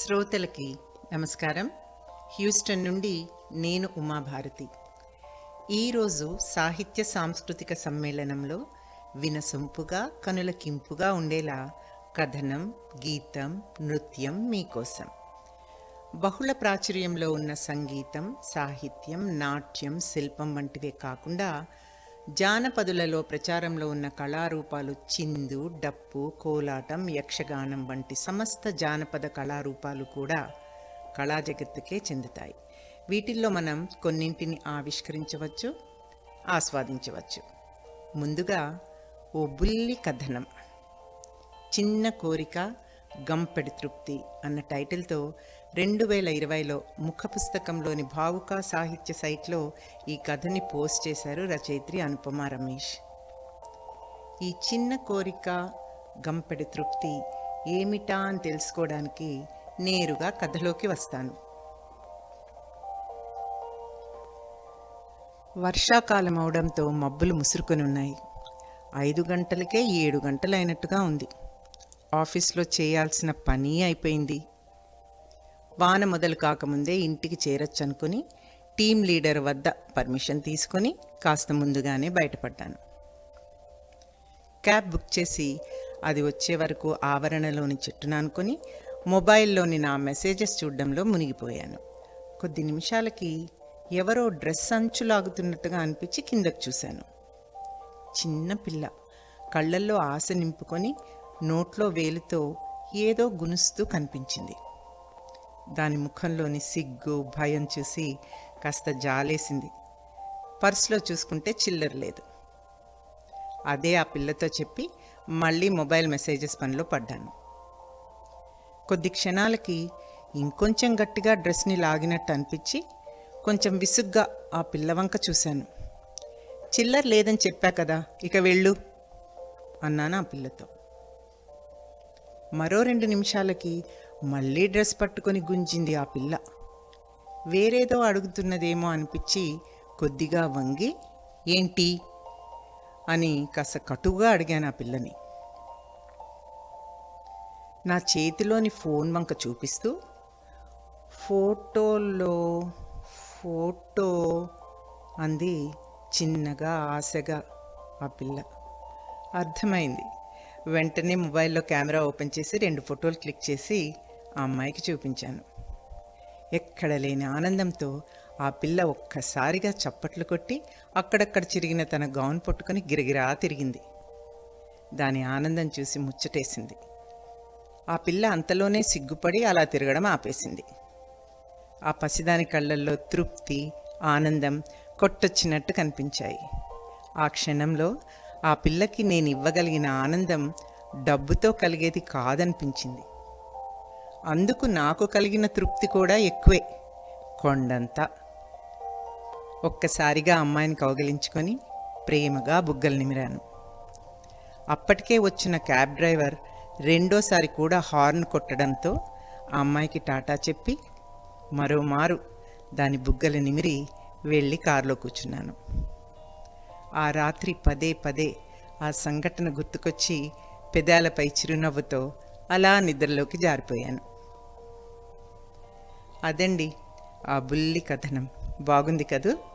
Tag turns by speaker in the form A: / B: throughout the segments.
A: శ్రోతలకి నమస్కారం. హ్యూస్టన్ నుండి నేను ఉమాభారతి. ఈరోజు సాహిత్య సాంస్కృతిక సమ్మేళనంలో వినసొంపుగా కనులకింపుగా ఉండేలా కథనం గీతం నృత్యం మీకోసం. బహుళ ప్రాచుర్యంలో ఉన్న సంగీతం సాహిత్యం నాట్యం శిల్పం వంటివే కాకుండా జానపదులలో ప్రచారంలో ఉన్న కళారూపాలు చిందు డప్పు కోలాటం యక్షగానం వంటి సమస్త జానపద కళారూపాలు కూడా కళా జగత్తుకే చెందుతాయి. వీటిల్లో మనం కొన్నింటిని ఆవిష్కరించవచ్చు ఆస్వాదించవచ్చు. ముందుగా ఓ బుల్లి కథనం. చిన్న కోరిక గంపెడి తృప్తి అన్న టైటిల్తో రెండు వేల ఇరవైలో ముఖ పుస్తకంలోని భావుక సాహిత్య సైట్లో ఈ కథని పోస్ట్ చేశారు రచయిత్రి అనుపమ రమేష్. ఈ చిన్న కోరిక గంపెడి తృప్తి ఏమిటా అని తెలుసుకోవడానికి నేరుగా కథలోకి వస్తాను. వర్షాకాలం అవడంతో మబ్బులు ముసురుకొని ఉన్నాయి. ఐదు గంటలకే ఏడు గంటలైనట్టుగా ఉంది. ఆఫీస్లో చేయాల్సిన పని అయిపోయింది. వాన మొదలు కాకముందే ఇంటికి చేరొచ్చు అనుకుని టీం లీడర్ వద్ద పర్మిషన్ తీసుకొని కాస్త ముందుగానే బయటపడ్డాను. క్యాబ్ బుక్ చేసి అది వచ్చే వరకు ఆవరణలోని చెట్టును అనుకుని మొబైల్లోని నా మెసేజెస్ చూడడంలో మునిగిపోయాను. కొద్ది నిమిషాలకి ఎవరో డ్రెస్ అంచు లాగుతున్నట్టుగా అనిపించి కిందకు చూశాను. చిన్న పిల్ల కళ్ళల్లో ఆశ నింపుకొని నోట్లో వేలుతో ఏదో గునుస్తూ కనిపించింది. దాని ముఖంలోని సిగ్గు భయం చూసి కాస్త జాలేసింది. పర్సులో చూసుకుంటే చిల్లర లేదు. అదే ఆ పిల్లతో చెప్పి మళ్ళీ మొబైల్ మెసేజెస్ పనిలో పడ్డాను. కొద్ది క్షణాలకి ఇంకొంచెం గట్టిగా డ్రెస్ని లాగినట్టు అనిపించి కొంచెం విసుగ్గా ఆ పిల్లవంక చూశాను. చిల్లర లేదని చెప్పా కదా ఇక వెళ్ళు అన్నాను ఆ పిల్లతో. మరో రెండు నిమిషాలకి మళ్ళీ డ్రెస్ పట్టుకొని గుంజింది ఆ పిల్ల. వేరేదో అడుగుతున్నదేమో అనిపించి కొద్దిగా వంగి ఏంటి? అని కాస్త కటుగా అడిగాను ఆ పిల్లని. నా చేతిలోని ఫోన్ వంక చూపిస్తూ ఫోటోలో ఫోటో అంది చిన్నగా ఆశగా ఆ పిల్ల. అర్థమైంది. వెంటనే మొబైల్లో కెమెరా ఓపెన్ చేసి రెండు ఫోటోలు క్లిక్ చేసి ఆ అమ్మాయికి చూపించాను. ఎక్కడ లేని ఆనందంతో ఆ పిల్ల ఒక్కసారిగా చప్పట్లు కొట్టి అక్కడక్కడ చిరిగిన తన గౌన్ పట్టుకొని గిరగిరా తిరిగింది. దాని ఆనందం చూసి ముచ్చటేసింది. ఆ పిల్ల అంతలోనే సిగ్గుపడి అలా తిరగడం ఆపేసింది. ఆ పసిదాని కళ్ళల్లో తృప్తి ఆనందం కొట్టొచ్చినట్టు కనిపించాయి. ఆ క్షణంలో ఆ పిల్లకి నేను ఇవ్వగలిగిన ఆనందం డబ్బుతో కలిగేది కాదనిపించింది. అందుకు నాకు కలిగిన తృప్తి కూడా ఎక్కువే. కొండంతా. ఒక్కసారిగా అమ్మాయిని కౌగిలించుకొని ప్రేమగా బుగ్గలు నిమిరాను. అప్పటికే వచ్చిన క్యాబ్ డ్రైవర్ రెండోసారి కూడా హార్న్ కొట్టడంతో ఆ అమ్మాయికి టాటా చెప్పి మరోమారు దాని బుగ్గలు నిమిరి వెళ్ళి కారులో కూర్చున్నాను. ఆ రాత్రి పదే పదే ఆ సంఘటన గుర్తుకొచ్చి పెదాలపై చిరునవ్వుతో అలా నిద్రలోకి జారిపోయాను. అదండి. ఆ బుల్లి కథనం. బాగుంది కదూ?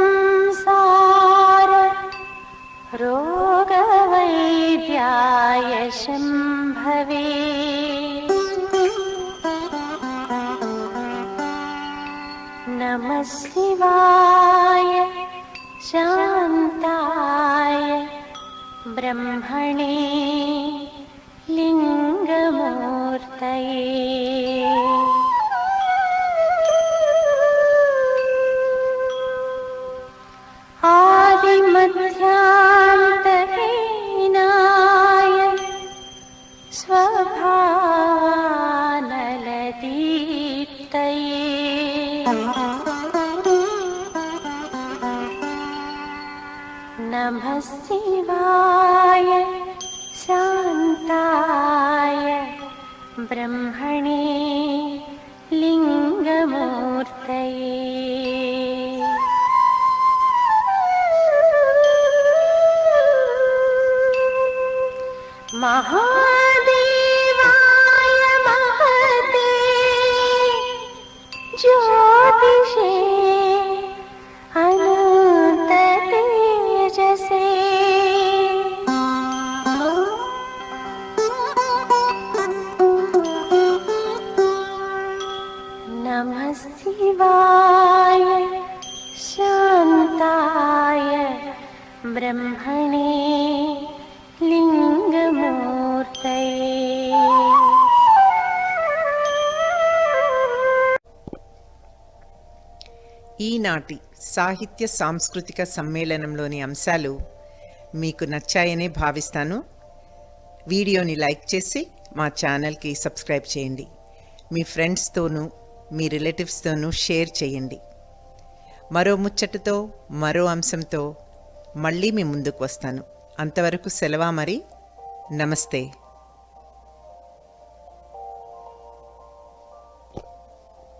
B: अनादिमलसंसार रोगवैद्याय शम्भवे नमः शिवाय शान्ताय ब्रह्मणे शिवाय शान्ताय ब्रह्मणे लिङ्गमूर्तये। महादेवाय महते ज्योतिषे शिवाय शान्ताय ब्रह्मणे लिङ्गमूर्तये
A: ఈనాటి సాహిత్య సాంస్కృతిక సమ్మేళనంలోని అంశాలు మీకు నచ్చాయనే భావిస్తాను వీడియోని లైక్ చేసి మా ఛానల్కి సబ్స్క్రైబ్ చేయండి మీ ఫ్రెండ్స్తోనూ మీ రిలేటివ్స్తోనూ షేర్ చేయండి. మరో ముచ్చటతో మరో అంశంతో మళ్ళీ మీ ముందుకు వస్తాను. అంతవరకు సెలవా మరి? నమస్తే.